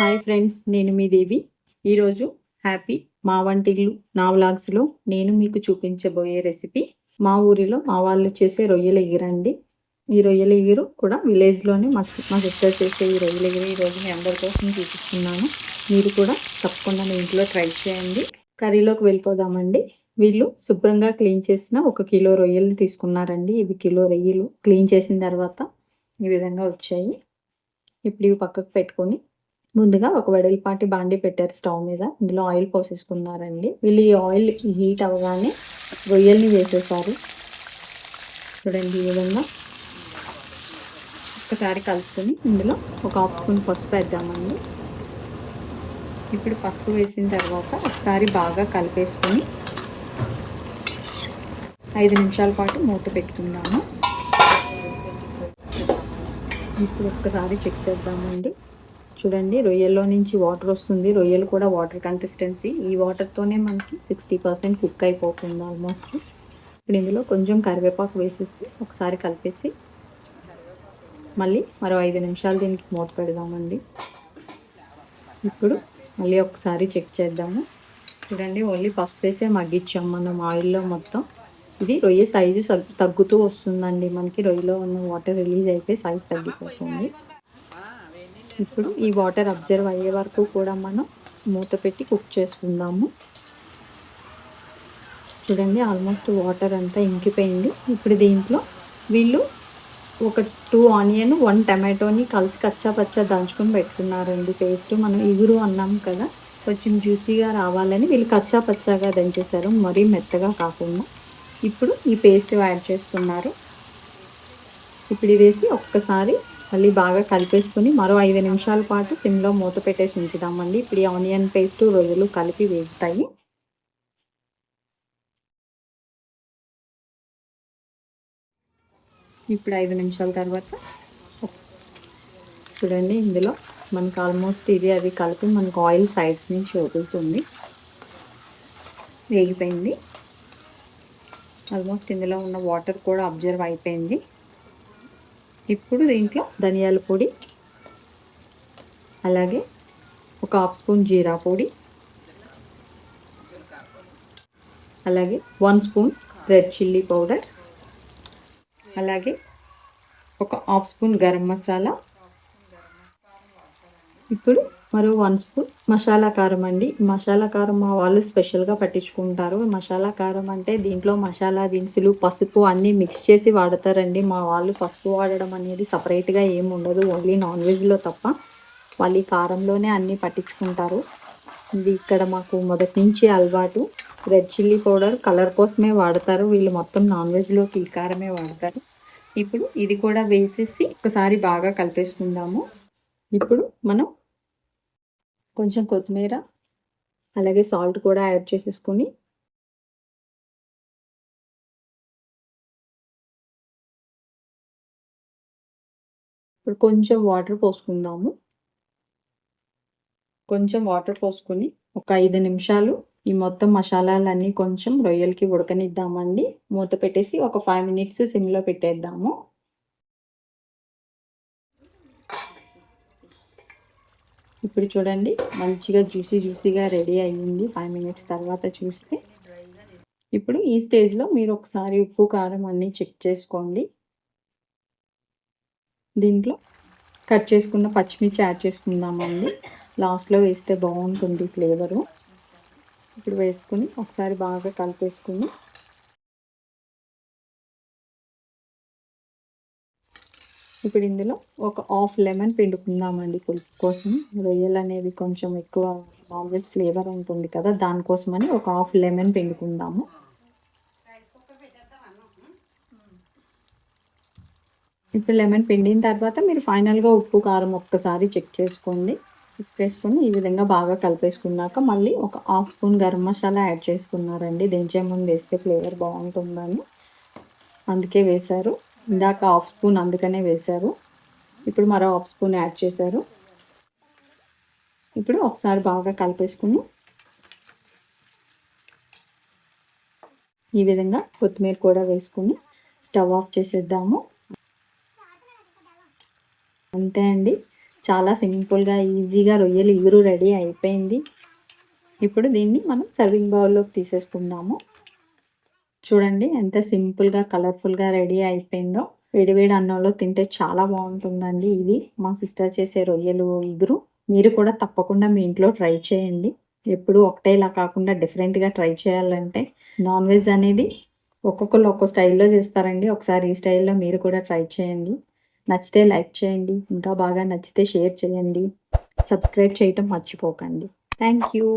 Hi friends నేను మీ దేవి. ఈరోజు happy మా వంటిల్లు నా వ్లాగ్స్లో నేను మీకు చూపించబోయే రెసిపీ. మా ఊరిలో మా వాళ్ళు చేసే రొయ్యల ఎగిరండి. ఈ రొయ్యల ఎగిరు కూడా విలేజ్లోనే మా మా సిస్టర్ చేసే ఈ రొయ్యల ఎగురు ఈరోజు మీ అందరి కోసం చూపిస్తున్నాను. మీరు కూడా తప్పకుండా మీ ఇంట్లో ట్రై చేయండి. కర్రీలోకి వెళ్ళిపోదామండి. వీళ్ళు శుభ్రంగా క్లీన్ చేసిన ఒక కిలో రొయ్యలు తీసుకున్నారండి. ఇవి కిలో రొయ్యలు. క్లీన్ చేసిన తర్వాత ఈ విధంగా వచ్చాయి. ఇప్పుడు ఇవి పక్కకు పెట్టుకొని ముందుగా ఒక వెడల్పాటి బాండి పెట్టారు స్టవ్ మీద. ఇందులో ఆయిల్ పోసేసుకున్నారండి. వీళ్ళు ఈ ఆయిల్ హీట్ అవ్వగానే రొయ్యల్ని వేసేసారు. చూడండి ఈ విధంగా. ఒక్కసారి కలుపుకొని ఇందులో ఒక హాఫ్ స్పూన్ పసుపు వేద్దామండి. ఇప్పుడు పసుపు వేసిన తర్వాత ఒకసారి బాగా కలిపేసుకొని ఐదు నిమిషాల పాటు మూత పెట్టుకుందాము. ఇప్పుడు ఒక్కసారి చెక్ చేద్దామండి. చూడండి రొయ్యల్లో నుంచి వాటర్ వస్తుంది. రొయ్యలు కూడా వాటర్ కన్సిస్టెన్సీ ఈ వాటర్తోనే మనకి సిక్స్టీ పర్సెంట్ కుక్ అయిపోతుంది ఆల్మోస్ట్ ఇప్పుడు ఇందులో కొంచెం కరివేపాకు వేసేసి ఒకసారి కలిపేసి మళ్ళీ మరో ఐదు నిమిషాలు దీనికి మూత పెడదామండి. ఇప్పుడు మళ్ళీ ఒకసారి చెక్ చేద్దాము. చూడండి ఓన్లీ పసుపు వేసే మగ్గించాం మనం ఆయిల్లో మొత్తం. ఇది రొయ్య సైజు తగ్గుతూ వస్తుందండి. మనకి రొయ్యలో ఉన్న వాటర్ రిలీజ్ అయిపోయి సైజ్ తగ్గిపోతుంది. ఇప్పుడు ఈ వాటర్ అబ్జర్వ్ అయ్యే వరకు కూడా మనం మూత పెట్టి కుక్ చేసుకుందాము. చూడండి ఆల్మోస్ట్ వాటర్ అంతా ఇంకిపోయింది. ఇప్పుడు దీంట్లో వీళ్ళు ఒక టూ ఆనియన్ వన్ టమాటోని కలిసి కచ్చా పచ్చా దంచుకొని పెట్టుకున్నారండి. పేస్ట్ మనం ఇగురు అన్నాం కదా కొంచెం జ్యూసీగా రావాలని వీళ్ళు కచ్చా పచ్చాగా దంచేశారు మరీ మెత్తగా కాకుండా. ఇప్పుడు ఈ పేస్ట్ యాడ్ చేస్తున్నారు. ఇప్పుడు ఇది వేసి ఒక్కసారి మళ్ళీ బాగా కలిపేసుకుని మరో ఐదు నిమిషాల పాటు సిమ్లో మూత పెట్టేసి ఉంచుదామండి. ఇప్పుడు ఈ ఆనియన్ పేస్ట్ రొయ్యలు కలిపి వేగుతాయి. ఇప్పుడు ఐదు నిమిషాల తర్వాత చూడండి ఇందులో మనకు ఆల్మోస్ట్ ఇది అది కలిపి మనకు ఆయిల్ సైడ్స్ నుంచి వదులుతుంది. వేగిపోయింది. ఆల్మోస్ట్ ఇందులో ఉన్న వాటర్ కూడా అబ్జర్వ్ అయిపోయింది. ఇప్పుడు దీంట్లో ధనియాల పొడి అలాగే ఒక హాఫ్ స్పూన్ జీరా పొడి అలాగే one spoon red chilli powder అలాగే ఒక హాఫ్ స్పూన్ గరం మసాలా. ఇప్పుడు మరో వన్ స్పూన్ మసాలా కారం అండి. మసాలా కారం మా వాళ్ళు స్పెషల్గా పట్టించుకుంటారు. మసాలా కారం అంటే దీంట్లో మసాలా దినుసులు పసుపు అన్నీ మిక్స్ చేసి వాడతారండి. మా వాళ్ళు పసుపు వాడడం అనేది సపరేట్గా ఏమి ఉండదు. ఓన్లీ నాన్ వెజ్లో తప్ప వాళ్ళు ఈ కారంలోనే అన్నీ పట్టించుకుంటారు. ఇది ఇక్కడ మాకు మొదటి నుంచి అలవాటు. రెడ్ చిల్లీ పౌడర్ కలర్ కోసమే వాడతారు. వీళ్ళు మొత్తం నాన్ వెజ్లోకి ఈ కారమే వాడతారు. ఇప్పుడు ఇది కూడా వేసేసి ఒకసారి బాగా కలిపేసుకుందాము. ఇప్పుడు మనం కొంచెం కొత్తిమీర అలాగే సాల్ట్ కూడా యాడ్ చేసేసుకొని ఇప్పుడు కొంచెం వాటర్ పోసుకుందాము. కొంచెం వాటర్ పోసుకొని ఒక ఐదు నిమిషాలు ఈ మొత్తం మసాలాలన్నీ కొంచెం రొయ్యలకి ఉడకనిద్దామండి. మూత పెట్టేసి ఒక ఫైవ్ మినిట్స్ సిమ్లో పెట్టేద్దాము. ఇప్పుడు చూడండి మంచిగా జ్యూసీ జ్యూసీగా రెడీ అయ్యింది. ఫైవ్ మినిట్స్ తర్వాత చూస్తే. ఇప్పుడు ఈ స్టేజ్లో మీరు ఒకసారి ఉప్పు కారం అన్నీ చెక్ చేసుకోండి. దీంట్లో కట్ చేసుకున్న పచ్చిమిర్చి యాడ్ చేసుకుందామండి. లాస్ట్లో వేస్తే బాగుంటుంది ఫ్లేవరు. ఇప్పుడు వేసుకుని ఒకసారి బాగా కలిపేసుకుని ఇప్పుడు ఇందులో ఒక హాఫ్ లెమన్ పిండుకుందామండి పులుపు కోసం. రొయ్యలు అనేవి కొంచెం ఎక్కువ నాన్ వెజ్ ఫ్లేవర్ ఉంటుంది కదా దానికోసమని ఒక హాఫ్ లెమన్ పిండుకుందాము. ఇప్పుడు లెమన్ పిండిన తర్వాత మీరు ఫైనల్గా ఉప్పు కారం ఒక్కసారి చెక్ చేసుకోండి. చెక్ చేసుకొని ఈ విధంగా బాగా కలిపేసుకున్నాక మళ్ళీ ఒక half spoon garam masala add చేస్తున్నారండి. దించే ముందు వేస్తే ఫ్లేవర్ బాగుంటుందని అందుకే వేశారు. ఇందాక హాఫ్ స్పూన్ అందుకనే వేశారు. ఇప్పుడు మరో హాఫ్ స్పూన్ యాడ్ చేశారు. ఇప్పుడు ఒకసారి బాగా కలిపేసుకుని ఈ విధంగా కొత్తిమీర కూడా వేసుకుని స్టవ్ ఆఫ్ చేసేద్దాము. అంతే అండి. చాలా సింపుల్గా ఈజీగా రొయ్యలు ఇగురు రెడీ అయిపోయింది. ఇప్పుడు దీన్ని మనం సర్వింగ్ బౌల్లోకి తీసేసుకుందాము. చూడండి ఎంత సింపుల్గా కలర్ఫుల్గా రెడీ అయిపోయిందో. వేడివేడి అన్నంలో తింటే చాలా బాగుంటుందండి ఇది. మా సిస్టర్ చేసే రొయ్యలు ఇగురు మీరు కూడా తప్పకుండా మీ ఇంట్లో ట్రై చేయండి. ఎప్పుడు ఒకటేలా కాకుండా డిఫరెంట్గా ట్రై చేయాలంటే నాన్ వెజ్ అనేది ఒక్కొక్కరు ఒక్కో స్టైల్లో చేస్తారండి. ఒకసారి ఈ స్టైల్లో మీరు కూడా ట్రై చేయండి. నచ్చితే లైక్ చేయండి. ఇంకా బాగా నచ్చితే షేర్ చేయండి. సబ్స్క్రైబ్ చేయటం మర్చిపోకండి. Thank you